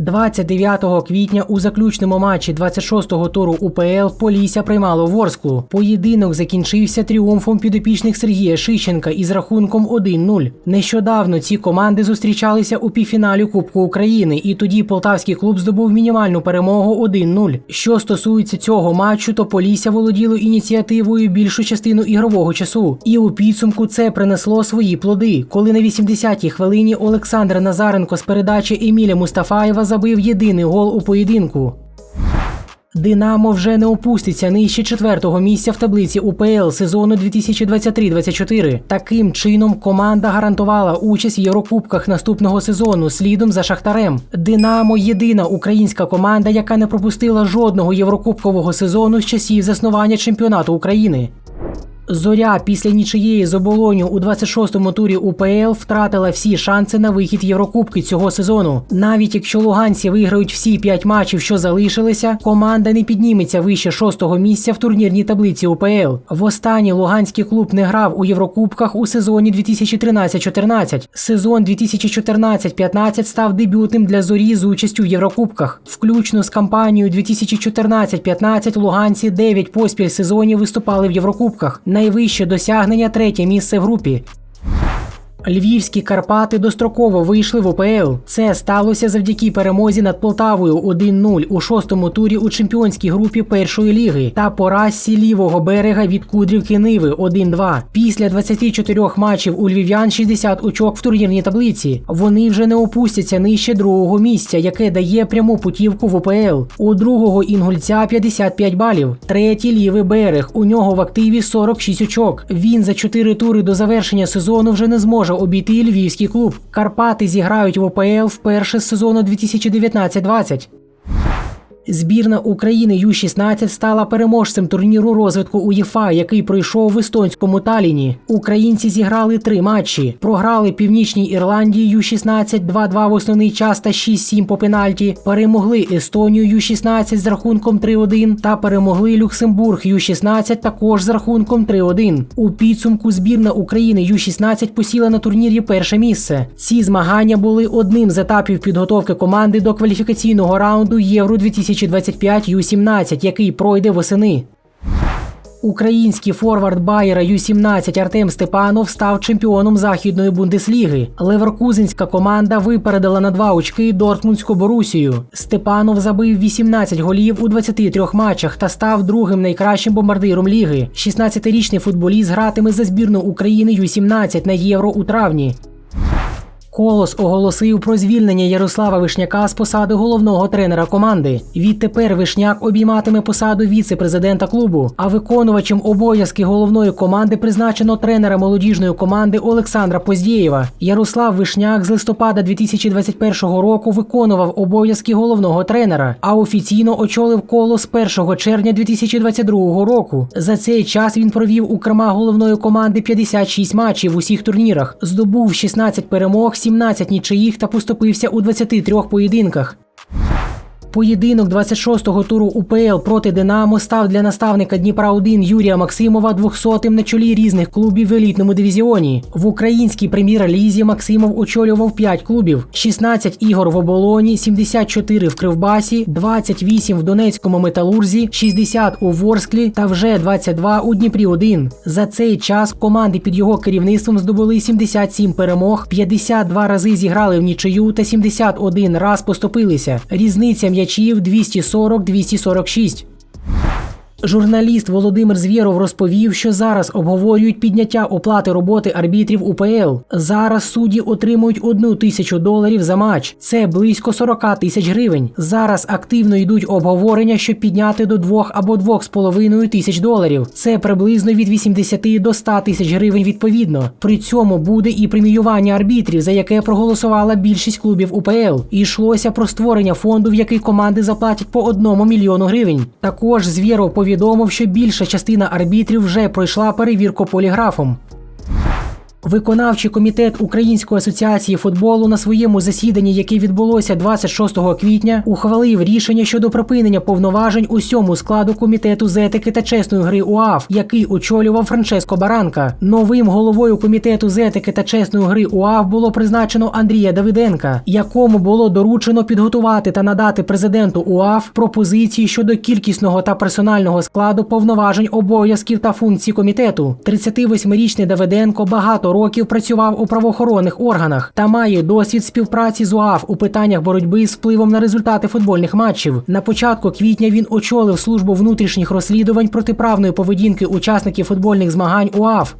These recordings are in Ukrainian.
29 квітня у заключному матчі 26-го туру УПЛ Полісся приймало Ворсклу. Поєдинок закінчився тріумфом підопічних Сергія Шищенка із рахунком 1-0. Нещодавно ці команди зустрічалися у півфіналі Кубку України, і тоді полтавський клуб здобув мінімальну перемогу 1-0. Що стосується цього матчу, то Полісся володіло ініціативою більшу частину ігрового часу. І у підсумку це принесло свої плоди, коли на 80-й хвилині Олександр Назаренко з передачі Еміля Мустафаєва забив єдиний гол у поєдинку. Динамо вже не опуститься нижче четвертого місця в таблиці УПЛ сезону 2023-24. Таким чином команда гарантувала участь в Єврокубках наступного сезону слідом за Шахтарем. Динамо єдина українська команда, яка не пропустила жодного єврокубкового сезону з часів заснування чемпіонату України. Зоря після нічиєї з оболоню у 26-му турі УПЛ втратила всі шанси на вихід Єврокубки цього сезону. Навіть якщо луганці виграють всі п'ять матчів, що залишилися, команда не підніметься вище шостого місця в турнірній таблиці УПЛ. Востаннє луганський клуб не грав у Єврокубках у сезоні 2013-14. Сезон 2014-15 став дебютним для зорі з участю в Єврокубках. Включно з кампанією 2014-15 луганці 9 поспіль сезонів виступали в Єврокубках. Найвище досягнення третє місце в групі. Львівські Карпати достроково вийшли в ОПЛ. Це сталося завдяки перемозі над Полтавою 1-0 у шостому турі у чемпіонській групі першої ліги та поразці лівого берега від Кудрівки Ниви 1-2. Після 24 матчів у львів'ян 60 очок в турнірній таблиці. Вони вже не опустяться нижче другого місця, яке дає пряму путівку в ОПЛ. У другого інгульця 55 балів. Третій лівий берег. У нього в активі 46 очок. Він за 4 тури до завершення сезону вже не зможе обійти львівський клуб. Карпати зіграють в ОПЛ вперше з сезону 2019-20. Збірна України Ю-16 стала переможцем турніру розвитку УЄФА, який пройшов в естонському Таліні. Українці зіграли три матчі. Програли Північній Ірландії Ю-16 2-2 в основний час та 6-7 по пенальті. Перемогли Естонію Ю-16 з рахунком 3-1 та перемогли Люксембург Ю-16 також з рахунком 3-1. У підсумку збірна України Ю-16 посіла на турнірі перше місце. Ці змагання були одним з етапів підготовки команди до кваліфікаційного раунду Євро 2025 Ю-17, який пройде восени. Український форвард Байера Ю-17 Артем Степанов став чемпіоном західної бундесліги. Леверкузенська команда випередила на два очки Дортмундську Борусію. Степанов забив 18 голів у 23 матчах та став другим найкращим бомбардиром ліги. 16-річний футболіст гратиме за збірну України Ю-17 на євро у травні. Колос оголосив про звільнення Ярослава Вишняка з посади головного тренера команди. Відтепер Вишняк обійматиме посаду віце-президента клубу. А виконувачем обов'язки головної команди призначено тренера молодіжної команди Олександра Поздєєва. Ярослав Вишняк з листопада 2021 року виконував обов'язки головного тренера, а офіційно очолив колос 1 червня 2022 року. За цей час він провів у керма головної команди 56 матчів в усіх турнірах, здобув 16 перемог. 17 нічиїх та поступився у 23 поєдинках. Поєдинок 26-го туру УПЛ проти Динамо став для наставника Дніпра 1 Юрія Максимова 200-тим на чолі різних клубів в елітному дивізіоні. В українській прем'єр-лізі Максимов очолював 5 клубів: 16 ігор в оболоні, 74 в Кривбасі, 28 в Донецькому металурзі, 60 у Ворсклі та вже 22 у Дніпрі 1 За цей час команди під його керівництвом здобули 77 перемог, 52 рази зіграли в нічию та 71 раз поступилися. Різниця м'ячів 240-246. Журналіст Володимир Звєров розповів, що зараз обговорюють підняття оплати роботи арбітрів УПЛ. Зараз судді отримують одну тисячу доларів за матч. Це близько 40 тисяч гривень. Зараз активно йдуть обговорення, щоб підняти до 2 або 2,5 тисяч доларів. Це приблизно від 80 до 100 тисяч гривень відповідно. При цьому буде і преміювання арбітрів, за яке проголосувала більшість клубів УПЛ. І йшлося про створення фонду, в який команди заплатять по одному мільйону гривень. Також Звєров повідомив, що більша частина арбітрів вже пройшла перевірку поліграфом. Виконавчий комітет Української асоціації футболу на своєму засіданні, яке відбулося 26 квітня, ухвалив рішення щодо припинення повноважень усьому складу комітету з етики та чесної гри УАФ, який очолював Франческо Баранка. Новим головою комітету з етики та чесної гри УАФ було призначено Андрія Давиденка, якому було доручено підготувати та надати президенту УАФ пропозиції щодо кількісного та персонального складу повноважень обов'язків та функцій комітету. 38-річний Давиденко багато років працював у правоохоронних органах та має досвід співпраці з УАФ у питаннях боротьби з впливом на результати футбольних матчів. На початку квітня він очолив службу внутрішніх розслідувань протиправної поведінки учасників футбольних змагань УАФ.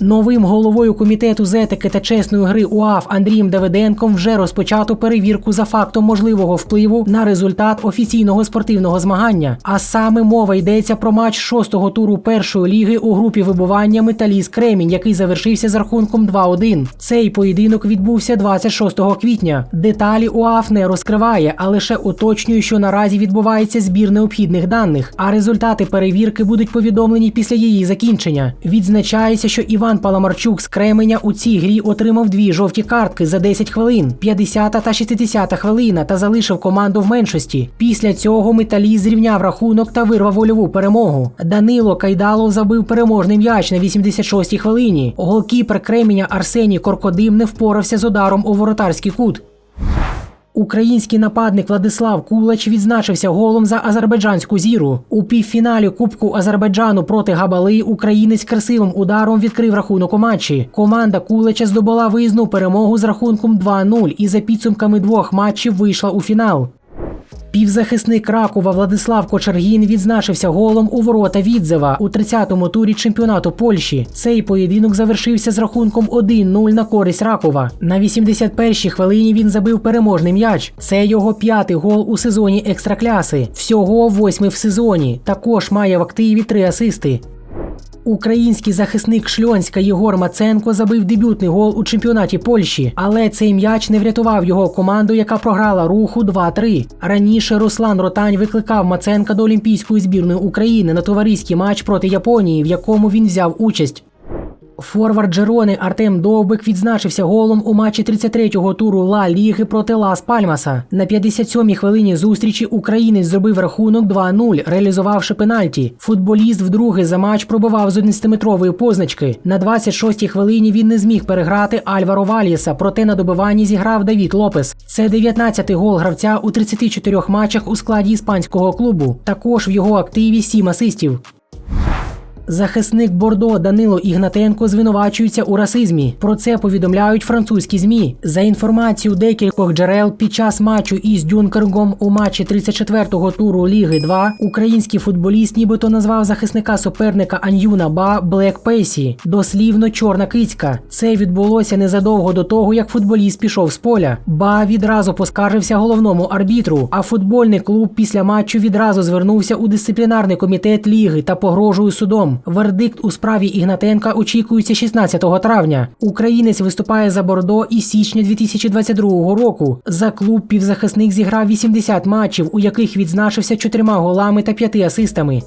Новим головою комітету з етики та чесної гри УАФ Андрієм Давиденком вже розпочато перевірку за фактом можливого впливу на результат офіційного спортивного змагання. А саме мова йдеться про матч шостого туру першої ліги у групі вибування Металіст Кремінь, який завершився з рахунком 2-1. Цей поєдинок відбувся 26 квітня. Деталі УАФ не розкриває, а лише уточнює, що наразі відбувається збір необхідних даних. А результати перевірки будуть повідомлені після її закінчення. Відзначається, що Іван Паламарчук з Кременя у цій грі отримав дві жовті картки за 10 хвилин, 50 та 60 хвилина, та залишив команду в меншості. Після цього металіст зрівняв рахунок та вирвав вольову перемогу. Данило Кайдалов забив переможний м'яч на 86-й хвилині. Голкіпер Кременя Арсеній Коркодим не впорався з ударом у воротарський кут. Український нападник Владислав Кулач відзначився голом за азербайджанську зіру. У півфіналі Кубку Азербайджану проти Габали українець красивим ударом відкрив рахунок у матчі. Команда Кулача здобула виїзну перемогу з рахунком 2-0 і за підсумками двох матчів вийшла у фінал. Півзахисник Ракова Владислав Кочергін відзначився голом у ворота Відзева у 30-му турі чемпіонату Польщі. Цей поєдинок завершився з рахунком 1-0 на користь Ракова. На 81-й хвилині він забив переможний м'яч. Це його п'ятий гол у сезоні екстракляси. Всього восьмий в сезоні. Також має в активі три асисти. Український захисник Шльонська Єгор Маценко забив дебютний гол у чемпіонаті Польщі, але цей м'яч не врятував його команду, яка програла руху 2-3. Раніше Руслан Ротань викликав Маценка до Олімпійської збірної України на товариський матч проти Японії, в якому він взяв участь. Форвард Джерони Артем Довбик відзначився голом у матчі 33-го туру Ла Ліги проти Лас Пальмаса. На 57-й хвилині зустрічі українець зробив рахунок 2-0, реалізувавши пенальті. Футболіст вдруге за матч пробивав з 11-метрової позначки. На 26-й хвилині він не зміг переграти Альваро Вальєса, проте на добиванні зіграв Давід Лопес. Це 19-й гол гравця у 34 матчах у складі іспанського клубу. Також в його активі 7 асистів. Захисник Бордо Данило Ігнатенко звинувачується у расизмі. Про це повідомляють французькі змі. За інформацією декількох джерел, під час матчу із Дюнкергом у матчі 34-го туру Ліги 2 український футболіст нібито назвав захисника суперника Ан'юна Ба Блек Пейсі. Дослівно чорна кицька. Це відбулося незадовго до того, як футболіст пішов з поля. Ба відразу поскаржився головному арбітру. А футбольний клуб після матчу відразу звернувся у дисциплінарний комітет ліги та погрожує судом. Вердикт у справі Ігнатенка очікується 16 травня. Українець виступає за Бордо із січня 2022 року. За клуб півзахисник зіграв 80 матчів, у яких відзначився чотирма голами та п'яти асистами.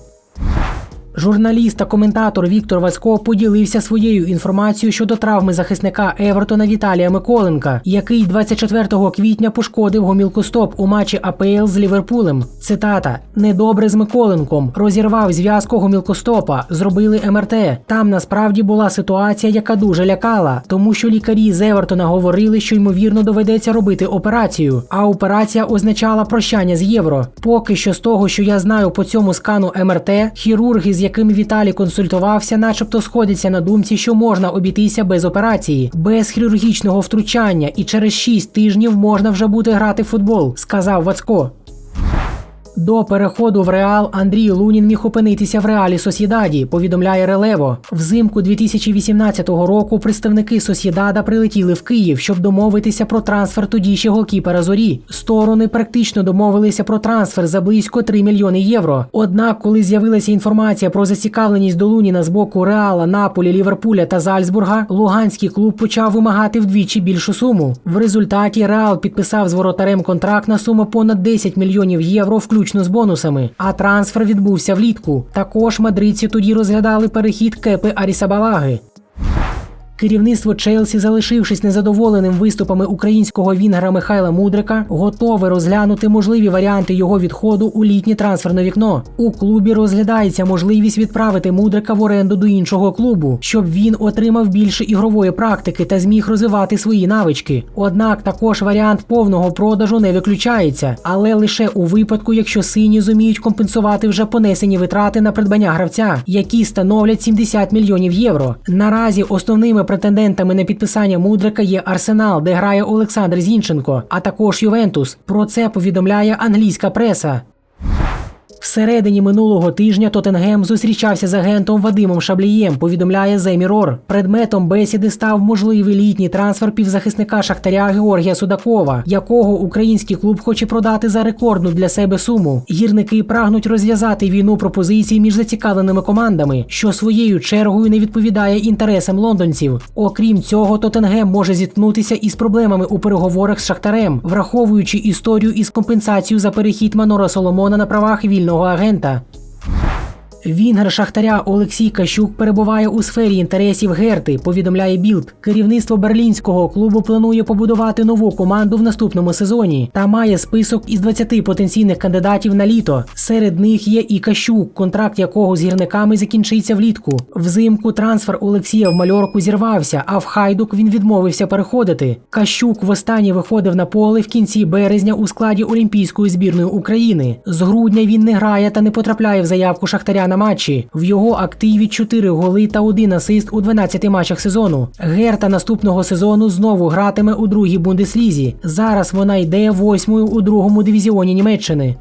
Журналіст та коментатор Віктор Вацько поділився своєю інформацією щодо травми захисника Евертона Віталія Миколенка, який 24 квітня пошкодив гомілкостоп у матчі АПЛ з Ліверпулем. Цитата: недобре з Миколенком. Розірвав зв'язку гомілкостопа, зробили МРТ. Там насправді була ситуація, яка дуже лякала, тому що лікарі з Евертона говорили, що ймовірно доведеться робити операцію. А операція означала прощання з євро. Поки що з того, що я знаю по цьому скану МРТ, хірурги з якими Віталій консультувався, начебто сходяться на думці, що можна обійтися без операції, без хірургічного втручання, і через 6 тижнів можна вже бути грати в футбол, сказав Вацько. До переходу в Реал Андрій Лунін міг опинитися в Реалі Сосєдаді, повідомляє Релево. Взимку 2018 року представники Сосєдада прилетіли в Київ, щоб домовитися про трансфер тоді ще голкіпера зорі. Сторони практично домовилися про трансфер за близько 3 мільйони євро. Однак, коли з'явилася інформація про зацікавленість до Луніна з боку Реала, Наполі, Ліверпуля та Зальцбурга, Луганський клуб почав вимагати вдвічі більшу суму. В результаті Реал підписав з воротарем контракт на суму понад 10 мільйонів євро, включно з бонусами. А трансфер відбувся влітку. Також мадридці тоді розглядали перехід Кепи Арісабалаги. Керівництво Челсі, залишившись незадоволеним виступами українського вінгера Михайла Мудрика, готове розглянути можливі варіанти його відходу у літнє трансферне вікно. У клубі розглядається можливість відправити Мудрика в оренду до іншого клубу, щоб він отримав більше ігрової практики та зміг розвивати свої навички. Однак також варіант повного продажу не виключається, але лише у випадку, якщо сині зуміють компенсувати вже понесені витрати на придбання гравця, які становлять 70 мільйонів євро. Наразі основними претендентами на підписання Мудрика є Арсенал, де грає Олександр Зінченко, а також Ювентус. Про це повідомляє англійська преса. Всередині минулого тижня Тоттенгем зустрічався з агентом Вадимом Шаблієм, повідомляє The Mirror. Предметом бесіди став можливий літній трансфер півзахисника Шахтаря Георгія Судакова, якого український клуб хоче продати за рекордну для себе суму. Гірники прагнуть розв'язати війну пропозицій між зацікавленими командами, що своєю чергою не відповідає інтересам лондонців. Окрім цього, Тоттенгем може зіткнутися із проблемами у переговорах з Шахтарем, враховуючи історію із компенсацією за перехід Манора Соломона на правах вільного los Вінгер Шахтаря Олексій Кащук перебуває у сфері інтересів Герти, повідомляє Білд. Керівництво берлінського клубу планує побудувати нову команду в наступному сезоні та має список із 20 потенційних кандидатів на літо. Серед них є і Кащук, контракт якого з гірниками закінчиться влітку. Взимку трансфер Олексія в мальорку зірвався, а в Хайдук він відмовився переходити. Кащук востаннє виходив на поле в кінці березня у складі Олімпійської збірної України. З грудня він не грає та не потрапляє в заявку Шахтаря на матчі. В його активі 4 голи та 1 асист у 12 матчах сезону. Герта наступного сезону знову гратиме у другій бундеслізі. Зараз вона йде восьмою у другому дивізіоні Німеччини.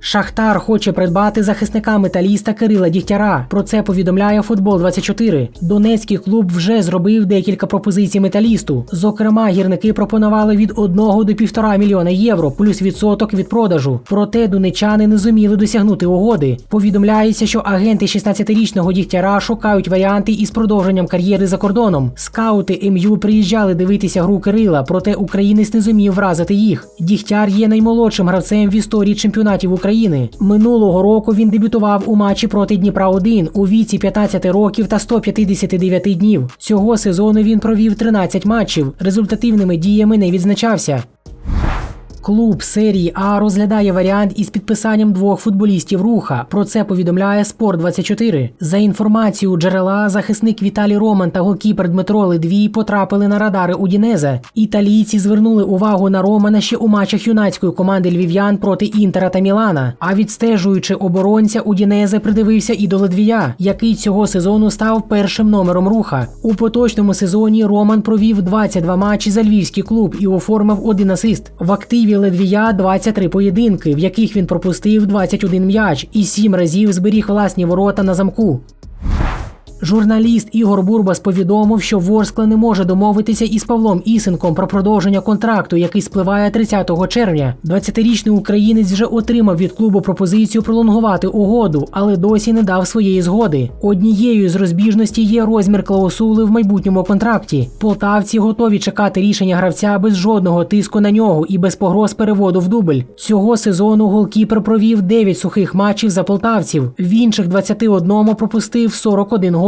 Шахтар хоче придбати захисника металіста Кирила Дігтяра. Про це повідомляє Футбол 24 Донецький клуб вже зробив декілька пропозицій металісту. Зокрема, гірники пропонували від 1 до 1,5 мільйона євро, плюс відсоток від продажу. Проте донечани не зуміли досягнути угоди. Повідомляється, що агенти 16-річного Дігтяра шукають варіанти із продовженням кар'єри за кордоном. Скаути МЮ приїжджали дивитися гру Кирила, проте українець не зумів вразити їх. Дігтяр є наймолодшим гравцем в історії чемпіонатів України. Минулого року він дебютував у матчі проти Дніпра 1 у віці 15 років та 159 днів. Цього сезону він провів 13 матчів. Результативними діями не відзначався. Клуб серії А розглядає варіант із підписанням двох футболістів руха. Про це повідомляє Спорт 24 За інформацією джерела, захисник Віталій Роман та голкіпер Дмитро Ледвій потрапили на радари Удінезе. Італійці звернули увагу на Романа ще у матчах юнацької команди львів'ян проти Інтера та Мілана. А відстежуючи оборонця, Удінезе придивився і до Ледвія, який цього сезону став першим номером руха. У поточному сезоні Роман провів 22 матчі за львівський клуб і оформив один асист. В активі Ледвія 23 поєдинки, в яких він пропустив 21 м'яч і 7 разів зберіг власні ворота на замку. Журналіст Ігор Бурбас повідомив, що Ворскла не може домовитися із Павлом Ісенком про продовження контракту, який спливає 30 червня. 20-річний українець вже отримав від клубу пропозицію пролонгувати угоду, але досі не дав своєї згоди. Однією з розбіжностей є розмір клаусули в майбутньому контракті. Полтавці готові чекати рішення гравця без жодного тиску на нього і без погроз переводу в дубль. Цього сезону голкіпер провів 9 сухих матчів за полтавців. В інших 21 пропустив 41 гол.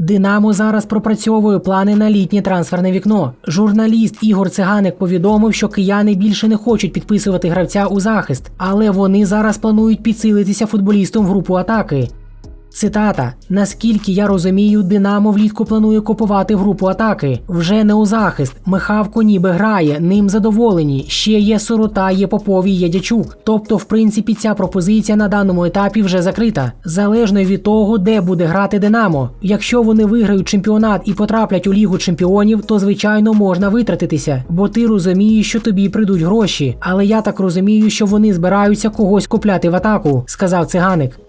Динамо зараз пропрацьовує плани на літнє трансферне вікно. Журналіст Ігор Циганик повідомив, що кияни більше не хочуть підписувати гравця у захист, але вони зараз планують підсилитися футболістом в групу атаки. Цитата: наскільки я розумію, Динамо влітку планує купувати групу атаки. Вже не у захист. Михавко ніби грає, ним задоволені. Ще є сорота, є попові, є дячук. Тобто, в принципі, ця пропозиція на даному етапі вже закрита. Залежно від того, де буде грати Динамо. Якщо вони виграють чемпіонат і потраплять у лігу чемпіонів, то звичайно можна витратитися, бо ти розумієш, що тобі прийдуть гроші. Але я так розумію, що вони збираються когось купляти в атаку, сказав циганик.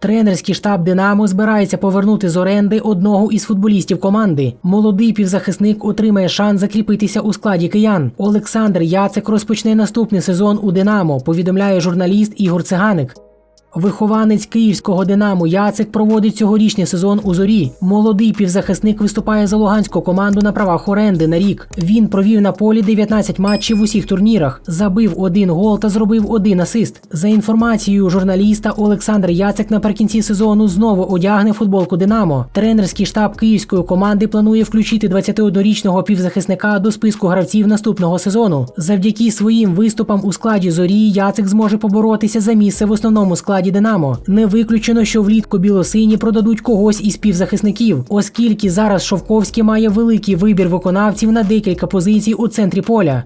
Тренерський штаб Динамо збирається повернути з оренди одного із футболістів команди. Молодий півзахисник отримає шанс закріпитися у складі киян. Олександр Яцек розпочне наступний сезон у Динамо. Повідомляє журналіст Ігор Циганик. Вихованець київського Динамо Яцек проводить цьогорічний сезон у зорі. Молодий півзахисник виступає за луганську команду на правах оренди на рік. Він провів на полі 19 матчів в усіх турнірах, забив один гол та зробив один асист. За інформацією журналіста, Олександр Яцек наприкінці сезону знову одягне футболку Динамо. Тренерський штаб київської команди планує включити 21-річного півзахисника до списку гравців наступного сезону. Завдяки своїм виступам у складі зорі Яцек зможе поборотися за місце в основному складі Динамо. Не виключено, що влітку білосині продадуть когось із півзахисників, оскільки зараз Шовковський має великий вибір виконавців на декілька позицій у центрі поля.